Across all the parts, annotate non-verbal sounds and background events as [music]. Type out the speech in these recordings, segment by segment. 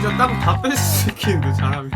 진짜 땅 다 뺏을 수 있겠는데 잘하면?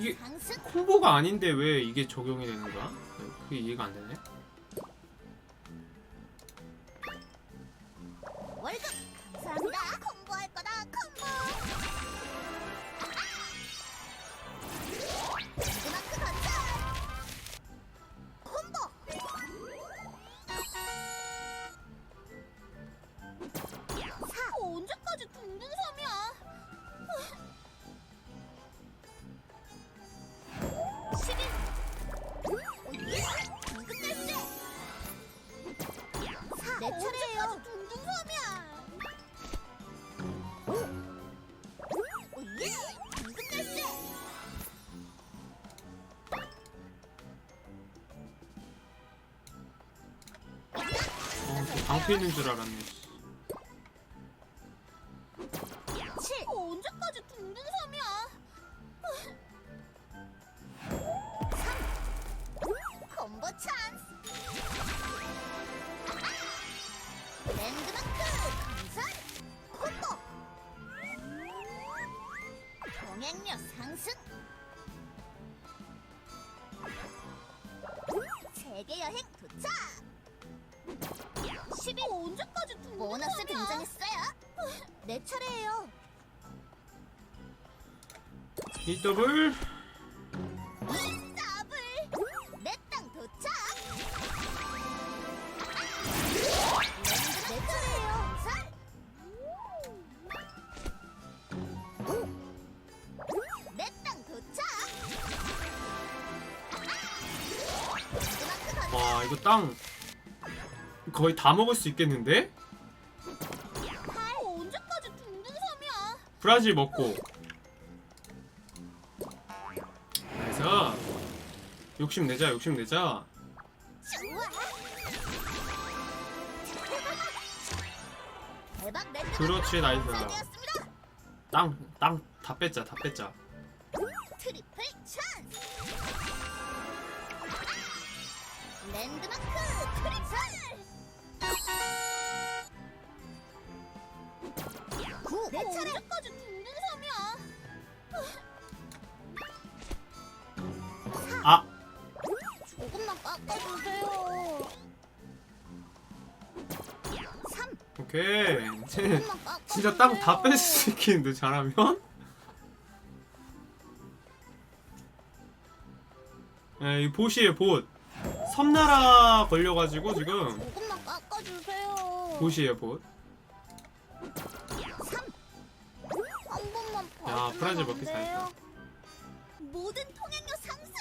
이게-! 콤보가 아닌데 왜 이게 적용이 되는 거야? 그게 이해가 안 되네. 월급 방패 있는 줄 알았네. 칠. 언제까지 둥둥섬이야? 삼. 콤보 찬스. 랜드마크 강산. 콤보. 동행력 상승. 세계 여행 도착. 12. 언제까지 둥둥섬이야? 보너스 등장했어요. 내 차례예요. 이 더블 더블 내 땅 도착 내 차례예요 살 내 땅 도착 랜드마크 건설 와 이거 땅 거의 다 먹을 수 있겠는데? 팔 언제까지 둥둥 섬이야? 브라질 먹고. 그래서 욕심 내자 욕심 내자. 좋아. [laughs] 대박 랜드마크 그렇지 나이스. 건설이었습니다. 땅땅 다 뺐자 다 뺐자. 트리플 찬스. 랜드마크 트리플 내 차례까지 둥둥섬이야. 아. 조금만 깎아주세요. 3 오케이. 쟤 진짜 땅다 있겠는데 잘하면? 에, 이 보시에 봇. 섬나라 걸려가지고 지금 조금만 깎아주세요. 보시에 봇. 3한 번만 야, 봐주면 브라질 안 먹기? 잘했다. 모든 통행료 상승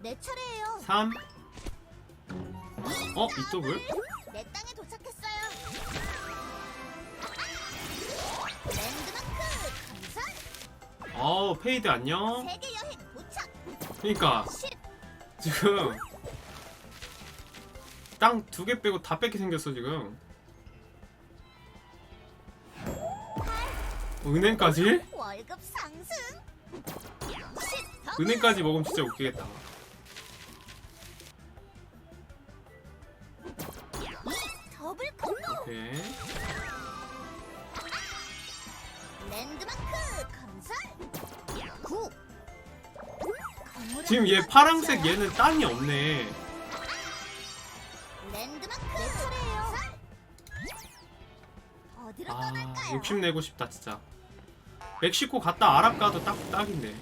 내 차례예요 3 어? 이 더블? 내 땅에 도착했어요 랜드마크 감산 어 페이드 안녕 세계 여행 도착 그니까 10 지금 땅 두 개 빼고 다 뺏게 생겼어 지금 은행까지? 월급 상승? 10 은행까지 먹으면 진짜 웃기겠다. 더블 콤보! 오케이. 랜드마크 건설? 9 지금 얘 파랑색 얘는 땅이 없네 아, 욕심내고 싶다 진짜. 멕시코 갔다 아랍 가도 딱 딱인데.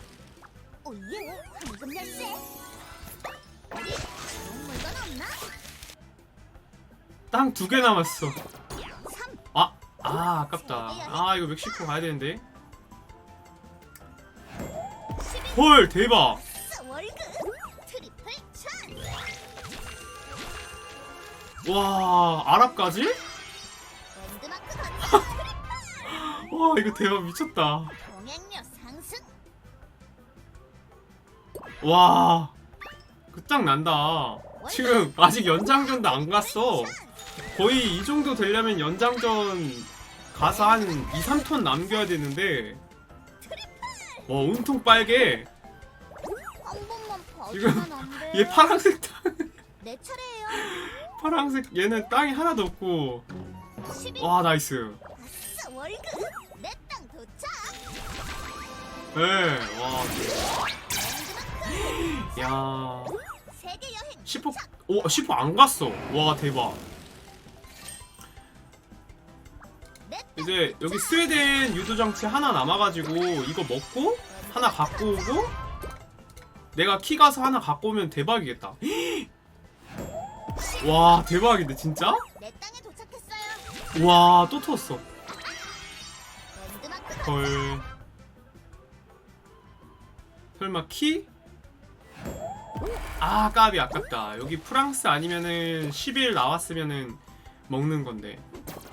땅두 개 남았어. 삼, 아, 아 아깝다. 아 이거 멕시코 가야 되는데. 십일, 헐 대박. 와 아랍까지? 와 이거 대박 미쳤다. 상승 와 끝장 난다. 지금 아직 연장전도 안 갔어. 거의 이 정도 되려면 연장전 가서 한 2, 3톤 남겨야 되는데 와 온통 빨개 한 번만 지금 봐주면 안 돼요? 얘 파란색 땅 내 차례예요 파란색 얘는 땅이 하나도 없고 12와 나이스 아싸 월급 내 땅 도착. 예와. 랜드마크 야. 세계 여행 10호 오 10호 안 갔어. 와 대박. 이제 여기 스웨덴 유도 장치 하나 남아가지고 이거 먹고 하나 갖고 오고 내가 키 가서 하나 갖고 오면 대박이겠다. [gasps] 와 대박인데 진짜? 와 또 터졌어 헐 설마 키? 아 까비 아깝다 여기 프랑스 아니면은 10일 나왔으면은 먹는 건데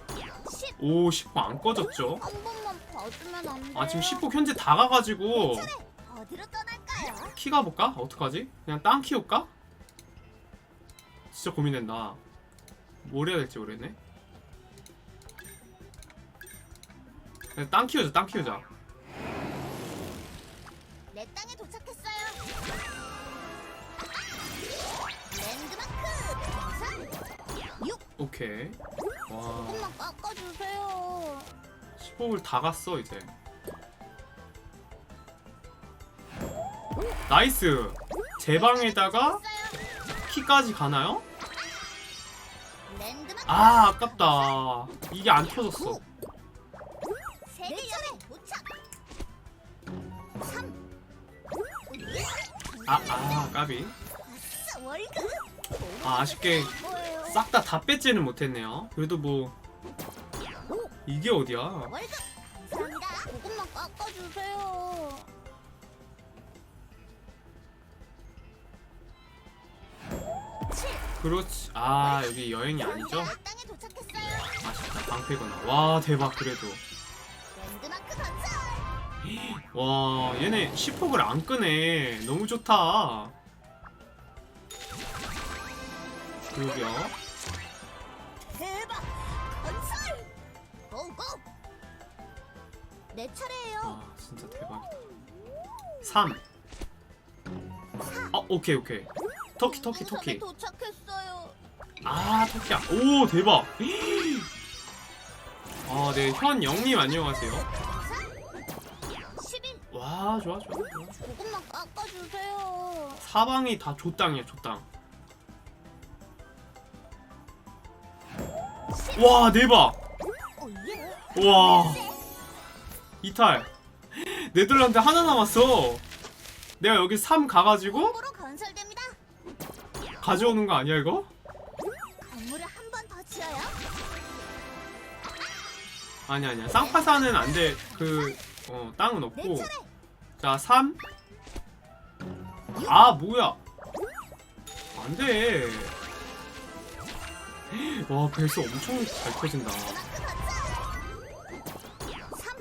10오 10호 안 꺼졌죠 한 번만 봐주면 안 돼요? 아 지금 10호 현재 다 가가지고 어디로 떠날까요? 키 가볼까? 어떡하지? 그냥 땅 키울까? 진짜 고민된다 뭘 해야 될지 모르겠네 그냥 땅 키우자 땅 키우자. 내 땅에 도착했어요. 랜드마크! 건설 6 오케이. 와. 조금만 깎아주세요. 15을 다 갔어 이제. 나이스! 제 방에다가 키까지 가나요? 랜드마크! 아 아깝다. 이게 안 켜졌어 아 아 까비. 아 아쉽게? 싹 다 다 뺏지는 못했네요. 그래도 뭐 이게 어디야? 조금만 깎아주세요 7 그렇지. 아 여기 여행이 아니죠? 아쉽다. 방패구나. 와 대박 그래도. 랜드마크 [gasps] 와 얘네 10폭을 안 끄네. 너무 좋다. 그러게요. 대박! 건설! 고고! 내 차례예요. 아 진짜 대박이다 3 아 오케이 오케이. 터키 터키 터키. 도착했어요. 아 터키야 오 대박. [gasps] 아네현 영님 안녕하세요. 11 와 좋아 좋아 좋아. 조금만 깎아주세요. 사방이 다 조땅이야 조땅 와 대박. 와. 이탈. 네덜란드 하나 남았어. 내가 여기 3 가가지고 건설됩니다. 가져오는 거 아니야 이거? 건물을 한 번 더 지어요. 아니 아니야. 쌍파산은 안돼. 그 어, 땅은 내 없고. 차례 자 3. 아 뭐야? 안돼. 와 벌써 엄청 잘 터진다.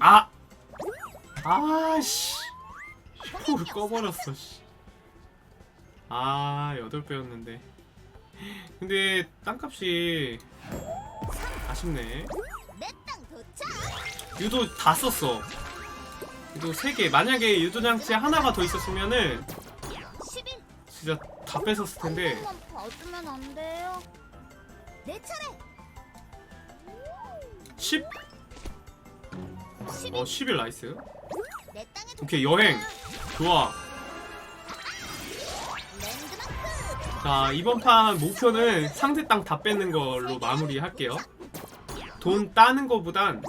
아! 아씨. 슈퍼를 꺼버렸어 씨. 아 여덟 배였는데. 근데 땅값이 아쉽네. 유도 다 썼어 유도 3개. 만약에 유도 장치 하나가 더 있었으면은 11 진짜 다 뺏었을 텐데. 한 번만 봐주면 안 돼요? 내 차례! 10? 11어11 나이스. 내 땅에 오케이, 여행. 좋아. 랜드마크! 자 이번 판 목표는 상대 땅 다 뺏는 걸로 마무리할게요. 돈 따는 거보단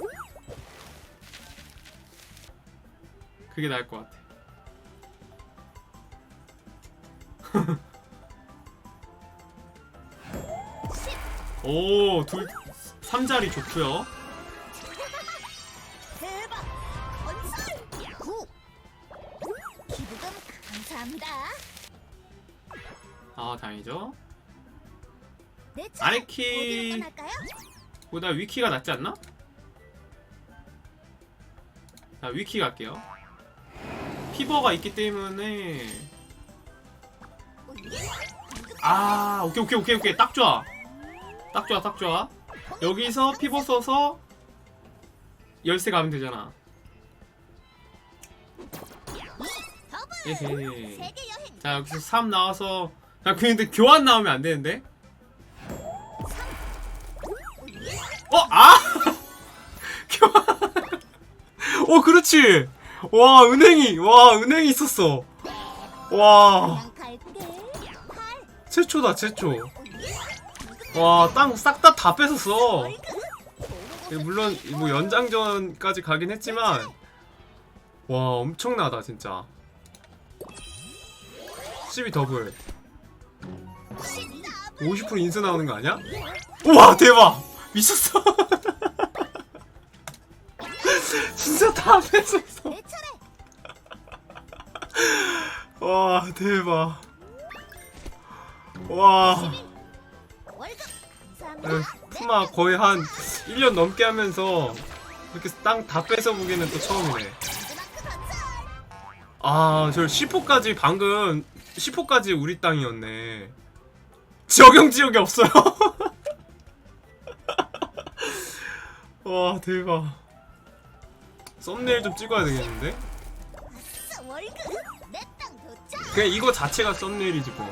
그게 나을 것 같아. [laughs] 오, 둘, 3자리 좋고요. 대박! 건설! 9 기부금 감사합니다. 아, 다행이죠. 떠날까요? 보다 위키가 낫지 않나? 자 위키 갈게요 피버가 있기 때문에. 아 오케이 오케이 오케이 오케이. 딱 좋아. 딱 좋아 딱 좋아. 여기서 피버 써서 열쇠 가면 되잖아. 여행. 자 여기서 3 나와서. 야 근데 교환 나오면 안 되는데? 어? 아! [laughs] 교환! 어 그렇지 와 은행이 와 은행이 있었어. 와. 최초다 최초. 와 땅싹다다 뺏었어. 물론 뭐 연장전까지 가긴 했지만 와 엄청나다 진짜. 12 더블. 50% 인수 나오는 거 아니야? 우와 대박! 미쳤어. [laughs] 진짜 다 뺏었어 대박 와. 푸마 거의 한 1년 넘게 하면서 이렇게 땅 다 뺏어 보기는 또 처음이네. 아, 저 10호까지 방금 10호까지 우리 땅이었네. 적용 지역이 없어요. [laughs] 와, 대박. 썸네일 좀 찍어야 되겠는데? 그냥 이거 자체가 썸네일이지 뭐.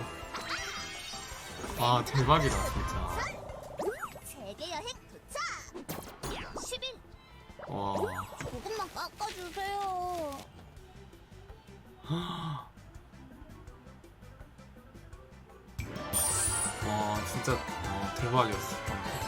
아, 대박이다, 진짜. 세계 여행 도착. 11. 와. 조금만 깎아 주세요. [gasps] 와, 진짜 와, 대박이었어.